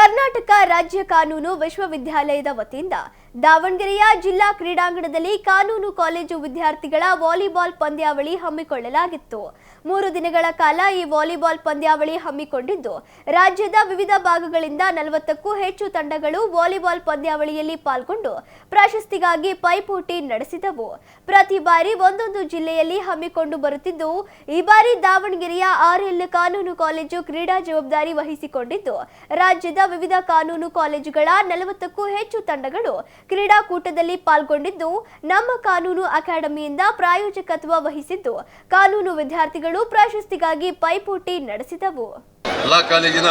ಕರ್ನಾಟಕ ರಾಜ್ಯ ಕಾನೂನು ವಿಶ್ವವಿದ್ಯಾಲಯದ ವತಿಯಿಂದ ದಾವಣಗೆರೆಯ ಜಿಲ್ಲಾ ಕ್ರೀಡಾಂಗಣದಲ್ಲಿ ಕಾನೂನು ಕಾಲೇಜು ವಿದ್ಯಾರ್ಥಿಗಳ ವಾಲಿಬಾಲ್ ಪಂದ್ಯಾವಳಿ ಹಮ್ಮಿಕೊಳ್ಳಲಾಗಿತ್ತು. ಮೂರು ದಿನಗಳ ಕಾಲ ಈ ವಾಲಿಬಾಲ್ ಪಂದ್ಯಾವಳಿ ಹಮ್ಮಿಕೊಂಡಿದ್ದು. ರಾಜ್ಯದ ವಿವಿಧ ಭಾಗಗಳಿಂದ ನಲವತ್ತಕ್ಕೂ ಹೆಚ್ಚು ತಂಡಗಳು ವಾಲಿಬಾಲ್ ಪಂದ್ಯಾವಳಿಯಲ್ಲಿ ಪಾಲ್ಗೊಂಡು ಪ್ರಶಸ್ತಿಗಾಗಿ ಪೈಪೋಟಿ ನಡೆಸಿದವು. ಪ್ರತಿ ಬಾರಿ ಒಂದೊಂದು ಜಿಲ್ಲೆಯಲ್ಲಿ ಹಮ್ಮಿಕೊಂಡು ಬರುತ್ತಿದ್ದು, ಈ ಬಾರಿ ದಾವಣಗೆರೆಯ ಆರ್ಎಲ್ ಕಾನೂನು ಕಾಲೇಜು ಕ್ರೀಡಾ ಜವಾಬ್ದಾರಿ ವಹಿಸಿಕೊಂಡಿದ್ದು. ರಾಜ್ಯದ ವಿವಿಧ ಕಾನೂನು ಕಾಲೇಜುಗಳ ನಲವತ್ತಕ್ಕೂ ಹೆಚ್ಚು ತಂಡಗಳು ಕ್ರೀಡಾಕೂಟದಲ್ಲಿ ಪಾಲ್ಗೊಂಡಿದ್ದು ನಮ್ಮ ಕಾನೂನು ಅಕಾಡೆಮಿಯಿಂದ ಪ್ರಾಯೋಜಕತ್ವ ವಹಿಸಿದ್ದು. ಕಾನೂನು ವಿದ್ಯಾರ್ಥಿಗಳು ಪ್ರಶಸ್ತಿಗಾಗಿ ಪೈಪೋಟಿ ನಡೆಸಿದವು. ಎಲ್ಲಾ ಕಾಲೇಜಿನ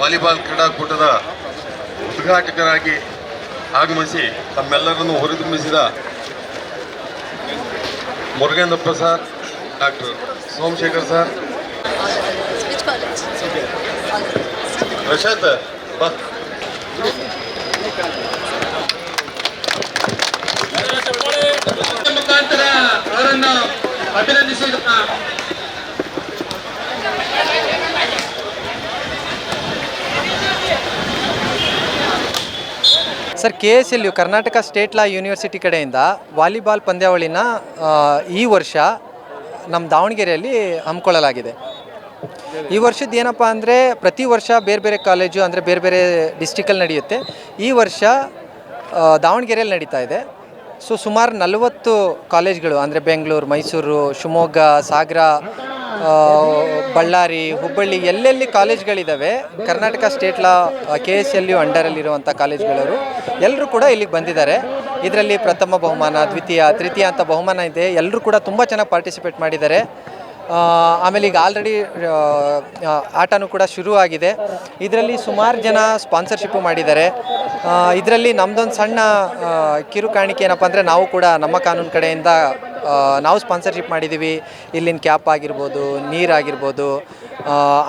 ವಾಲಿಬಾಲ್ ಕ್ರೀಡಾಕೂಟದ ಉದ್ಘಾಟಕರಾಗಿ ಆಗಮಿಸಿ ತಮ್ಮೆಲ್ಲರನ್ನು ಹುರಿದುಂಬಿಸಿದ Murugendrappa sir doctor Somashekar sir. Prashanth ಬಾ. ಅಭಿನಂದಿಸಿದ sir K S L U Karnataka state law university ಕಡೆಯಿಂದ ವಾಲಿಬಾಲ್ ಪಂದ್ಯಾವಳಿನ ಈ ವರ್ಷ ನಮ್ಮ ದಾವಣಗೆರೆಯಲ್ಲಿ ಹಮ್ಮಿಕೊಳ್ಳಲಾಗಿದೆ. ಈ ವರ್ಷದ ಏನಪ್ಪ ಅಂದರೆ ಪ್ರತಿ ವರ್ಷ ಬೇರೆ ಬೇರೆ ಕಾಲೇಜು ಅಂದರೆ ಬೇರೆ ಬೇರೆ ಡಿಸ್ಟಿಕಲ್ಲಿ ನಡೆಯುತ್ತೆ. ಈ ವರ್ಷ ದಾವಣಗೆರೆಯಲ್ಲಿ ನಡೀತಾ ಇದೆ. ಸೊ ಸುಮಾರು ನಲವತ್ತು ಕಾಲೇಜ್ಗಳು, ಅಂದರೆ ಬೆಂಗಳೂರು, ಮೈಸೂರು, ಶಿವಮೊಗ್ಗ, ಸಾಗರ ಬಳ್ಳಾರಿ, ಹುಬ್ಬಳ್ಳಿ, ಎಲ್ಲೆಲ್ಲಿ ಕಾಲೇಜ್ಗಳಿದ್ದಾವೆ Karnataka state law, K S L U ಅಂಡರಲ್ಲಿರುವಂಥ ಕಾಲೇಜ್ಗಳವರು ಎಲ್ಲರೂ ಕೂಡ ಇಲ್ಲಿಗೆ ಬಂದಿದ್ದಾರೆ. ಇದರಲ್ಲಿ ಪ್ರಥಮ ಬಹುಮಾನ, ದ್ವಿತೀಯ, ತೃತೀಯ ಅಂತ ಬಹುಮಾನ ಇದೆ. ಎಲ್ಲರೂ ಕೂಡ ತುಂಬ ಚೆನ್ನಾಗಿ ಪಾರ್ಟಿಸಿಪೇಟ್ ಮಾಡಿದ್ದಾರೆ. ಆಮೇಲೆ ಈಗ ಆಲ್ರೆಡಿ ಆಟನೂ ಕೂಡ ಶುರು ಆಗಿದೆ ಇದರಲ್ಲಿ ಸುಮಾರು ಜನ ಸ್ಪಾನ್ಸರ್ಶಿಪ್ಪು ಮಾಡಿದ್ದಾರೆ. ಇದರಲ್ಲಿ ನಮ್ಮದೊಂದು ಸಣ್ಣ ಆ, ಕಿರು ಕಾಣಿಕೆ ಏನಪ್ಪ ಅಂದರೆ ನಾವು ಕೂಡ ನಮ್ಮ ಕಾನೂನು ಕಡೆಯಿಂದ ನಾವು ಸ್ಪಾನ್ಸರ್ಶಿಪ್ ಮಾಡಿದ್ದೀವಿ ಇಲ್ಲಿನ ಕ್ಯಾಪ್ ಆಗಿರ್ಬೋದು ನೀರಾಗಿರ್ಬೋದು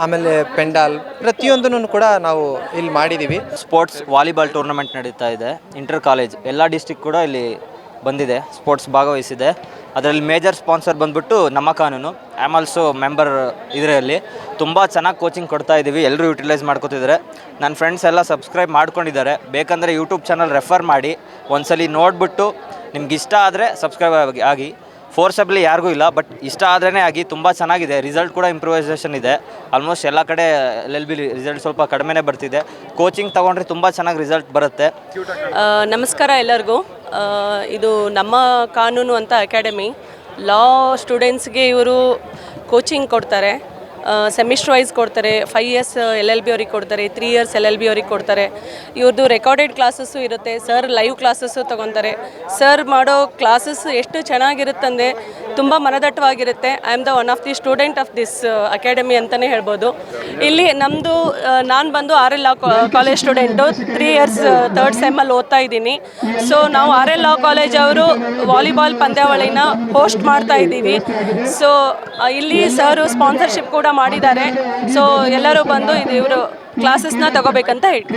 ಆಮೇಲೆ ಪೆಂಡಾಲ್ ಪ್ರತಿಯೊಂದನ್ನು ಕೂಡ ನಾವು ಇಲ್ಲಿ ಮಾಡಿದ್ದೀವಿ ಸ್ಪೋರ್ಟ್ಸ್ ವಾಲಿಬಾಲ್ ಟೂರ್ನಮೆಂಟ್ ನಡೀತಾ ಇದೆ. ಇಂಟರ್ ಕಾಲೇಜ್ ಎಲ್ಲ ಡಿಸ್ಟಿಕ್ ಕೂಡ ಇಲ್ಲಿ ಬಂದಿದೆ. ಸ್ಪೋರ್ಟ್ಸ್ ಭಾಗವಹಿಸಿದೆ. ಅದರಲ್ಲಿ ಮೇಜರ್ ಸ್ಪಾನ್ಸರ್ ಬಂದ್ಬಿಟ್ಟು ನಮ್ಮ ಕಾನೂನು. ಆಮ್ ಆಲ್ಸೋ ಮೆಂಬರ್ ಇದರಲ್ಲಿ. ತುಂಬ ಚೆನ್ನಾಗಿ ಕೋಚಿಂಗ್ ಕೊಡ್ತಾ ಇದ್ದೀವಿ ಎಲ್ಲರೂ ಯುಟಿಲೈಸ್ ಮಾಡ್ಕೋತಿದ್ದಾರೆ ನನ್ನ ಫ್ರೆಂಡ್ಸ್ ಎಲ್ಲ ಸಬ್ಸ್ಕ್ರೈಬ್ ಮಾಡ್ಕೊಂಡಿದ್ದಾರೆ ಬೇಕಂದರೆ ಯೂಟ್ಯೂಬ್ ಚಾನಲ್ ರೆಫರ್ ಮಾಡಿ. ಒಂದ್ಸಲಿ ನೋಡಿಬಿಟ್ಟು ನಿಮ್ಗೆ ಇಷ್ಟ ಆದರೆ ಸಬ್ಸ್ಕ್ರೈಬ್ ಆಗಿ ಆಗಿ. ಫೋರ್ಸಬ್ಲಿ ಯಾರಿಗೂ ಇಲ್ಲ ಬಟ್ ಇಷ್ಟ ಆದ್ರೇ ಆಗಿ ತುಂಬ ಚೆನ್ನಾಗಿದೆ. ರಿಸಲ್ಟ್ ಕೂಡ ಇಂಪ್ರೂವೈಸೇಷನ್ ಇದೆ. ಆಲ್ಮೋಸ್ಟ್ ಎಲ್ಲ ಕಡೆ ಎಲ್ ಎಲ್ ಬಿ ರಿಸಲ್ಟ್ ಸ್ವಲ್ಪ ಕಡಿಮೆನೇ ಬರ್ತಿದೆ. ಕೋಚಿಂಗ್ ತೊಗೊಂಡ್ರೆ ತುಂಬ ಚೆನ್ನಾಗಿ ರಿಸಲ್ಟ್ ಬರುತ್ತೆ. ನಮಸ್ಕಾರ ಎಲ್ಲರಿಗೂ. ಇದು ನಮ್ಮ ಕಾನೂನು ಅಂತ ಅಕಾಡೆಮಿ ಲಾ ಸ್ಟೂಡೆಂಟ್ಸ್ಗೆ ಇವರು ಕೋಚಿಂಗ್ ಕೊಡ್ತಾರೆ ಸೆಮಿಸ್ಟರ್ ವೈಸ್ ಕೊಡ್ತಾರೆ five years L L B ಅವ್ರಿಗೆ ಕೊಡ್ತಾರೆ three years L L B ಅವ್ರಿಗೆ ಕೊಡ್ತಾರೆ. ಇವ್ರದ್ದು ರೆಕಾರ್ಡೆಡ್ ಕ್ಲಾಸಸ್ಸು ಇರುತ್ತೆ ಸರ್ ಲೈವ್ ಕ್ಲಾಸಸ್ಸು ತೊಗೊತಾರೆ. ಸರ್ ಮಾಡೋ ಕ್ಲಾಸಸ್ ಎಷ್ಟು ಚೆನ್ನಾಗಿರುತ್ತಂದರೆ ತುಂಬ ಮನದಟ್ಟವಾಗಿರುತ್ತೆ. I am the one of the student of this academy ಅಂತಲೇ ಹೇಳ್ಬೋದು. ಇಲ್ಲಿ ನಮ್ಮದು ನಾನು ಬಂದು R L law college student three years third ಸೆಮ್ಮಲ್ಲಿ ಓದ್ತಾ ಇದ್ದೀನಿ. ಸೊ ನಾವು ಆರ್ ಎಲ್ ಲಾ ಕಾಲೇಜ್ ಅವರು ವಾಲಿಬಾಲ್ ಪಂದ್ಯಾವಳಿನ ಹೋಸ್ಟ್ ಮಾಡ್ತಾ ಇದ್ದೀವಿ. ಸೊ ಇಲ್ಲಿ ಸರ್ ಸ್ಪಾನ್ಸರ್ಶಿಪ್ ಕೂಡ ಮಾಡಿದ್ದಾರೆ. ಸೊ ಎಲ್ಲರೂ ಬಂದು ಇದು ಇವರು ಕ್ಲಾಸಸ್ನ ತಗೋಬೇಕಂತ ಹೇಳಿ